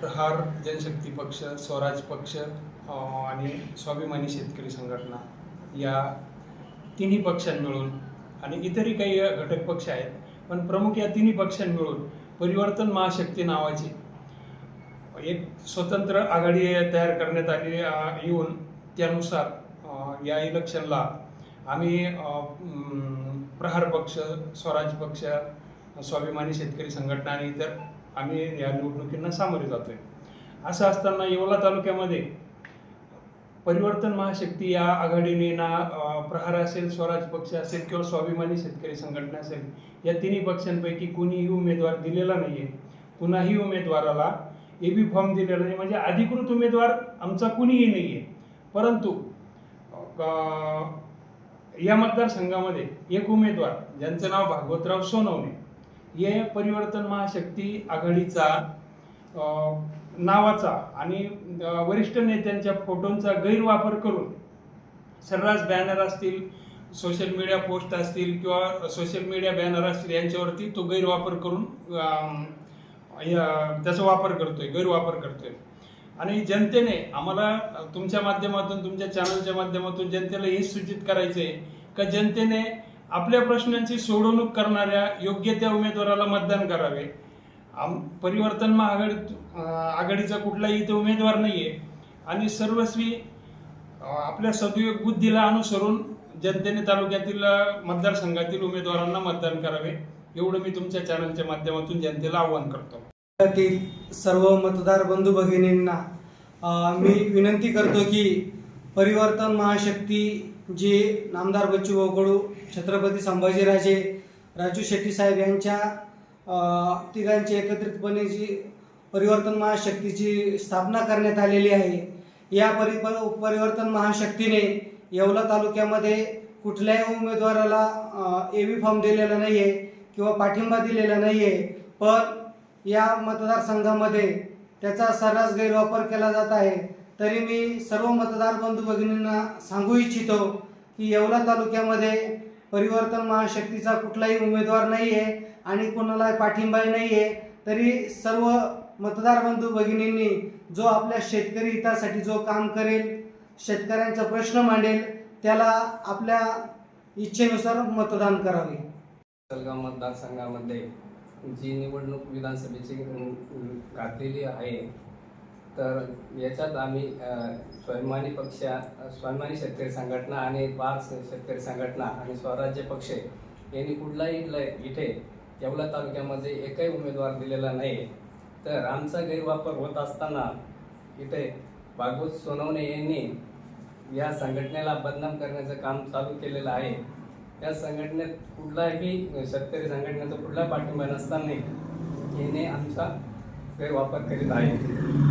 प्रहार जनशक्ती पक्ष स्वराज पक्ष आणि स्वाभिमानी शेतकरी संघटना या तिन्ही पक्षां मिळून आणि इतरही काही घटक पक्ष आहेत पण प्रमुख या तिन्ही पक्षां मिळून परिवर्तन महाशक्ती नावाची एक स्वतंत्र आघाडी तयार करण्यात आली येऊन त्यानुसार या इलेक्शनला आम्ही प्रहार पक्ष स्वराज पक्ष स्वाभिमानी शेतकरी संघटना आणि इतर आम्ही या निवडणुकींना सामोरे जातोय. असं असताना येवला तालुक्यामध्ये परिवर्तन महाशक्ती या आघाडीने ना प्रहार असेल स्वराज पक्ष असेल किंवा स्वाभिमानी शेतकरी संघटना असेल या तिन्ही पक्षांपैकी कुणीही उमेदवार दिलेला नाहीये. कुणाही उमेदवाराला ए बी फॉर्म दिलेला नाही. म्हणजे अधिकृत उमेदवार आमचा कुणीही नाहीये. परंतु या मतदारसंघामध्ये एक उमेदवार ज्यांचं नाव भागवतराव सोनवणे हे परिवर्तन महाशक्ती आघाडीचा नावाचा आणि वरिष्ठ नेत्यांच्या फोटोंचा गैरवापर करून सर्रास बॅनर असतील सोशल मीडिया पोस्ट असतील किंवा सोशल मीडिया बॅनर असतील यांच्यावरती तो गैरवापर करून या- त्याचा वापर करतोय गैरवापर करतोय. आणि जनतेने आम्हाला तुमच्या माध्यमातून तुमच्या चॅनलच्या माध्यमातून जनतेला हे सूचित करायचं आहे का जनतेने आपल्या प्रश्नांची सोडवणूक करणाऱ्या योग्य त्या उमेदवाराला मतदान करावे. आम परिवर्तन महाआघाडी आघाडीचा कुठलाही इथे उमेदवार नाही आहे आणि सर्वस्वी आपल्या सदुयोग बुद्धीला अनुसरून जनतेने तालुक्यातील मतदारसंघातील उमेदवारांना मतदान करावे. एवढं मी तुमच्या चॅनलच्या माध्यमातून जनतेला आवाहन करतो. त्यातील सर्व मतदार बंधू भगिनींना मी विनंती करतो की परिवर्तन महाशक्ती जे नामदार बच्चू कडू छत्रपती संभाजीराजे राजू शेट्टी साहेब यांच्या तिघांची एकत्रितपणे जी परिवर्तन महाशक्तीची स्थापना करण्यात आलेली आहे या परि परिवर्तन महाशक्तीने येवला तालुक्यामध्ये कुठल्याही उमेदवाराला ए व्ही फॉर्म दिलेला नाही आहे किंवा पाठिंबा दिलेला नाही आहे पण या मतदारसंघामध्ये त्याचा सर्रास गैरवापर केला जात आहे. तरी मी सर्व मतदार बंधू भगिनींना सांगू इच्छितो की येवला तालुक्यामध्ये परिवर्तन महाशक्तीचा कुठलाही उमेदवार नाही आहे आणि कोणाला पाठिंबाही नाही आहे तरी सर्व मतदार बंधू भगिनींनी जो आपल्या शेतकरी हितासाठी जो काम करेल शेतकऱ्यांचा प्रश्न मांडेल त्याला आपल्या इच्छेनुसार मतदान करावे. जलगाव मतदारसंघामध्ये जी निवडणूक विधानसभेची घातलेली आहे तर याच्यात आम्ही स्वाभिमानी पक्ष स्वाभिमानी शेतकरी संघटना आणि पाच शेतकरी संघटना आणि स्वराज्य पक्ष यांनी कुठलाही ल इथे येवला तालुक्यामध्ये एकही उमेदवार दिलेला नाही. तर आमचा गैरवापर होत असताना इथे भागवत सोनवणे यांनी या संघटनेला बदनाम करण्याचं काम चालू केलेलं आहे. या संघटनेत कुठलाही शेतकरी संघटनेचा कुठला पाठिंबा नसताना याने आमचा गैरवापर करीत आहे.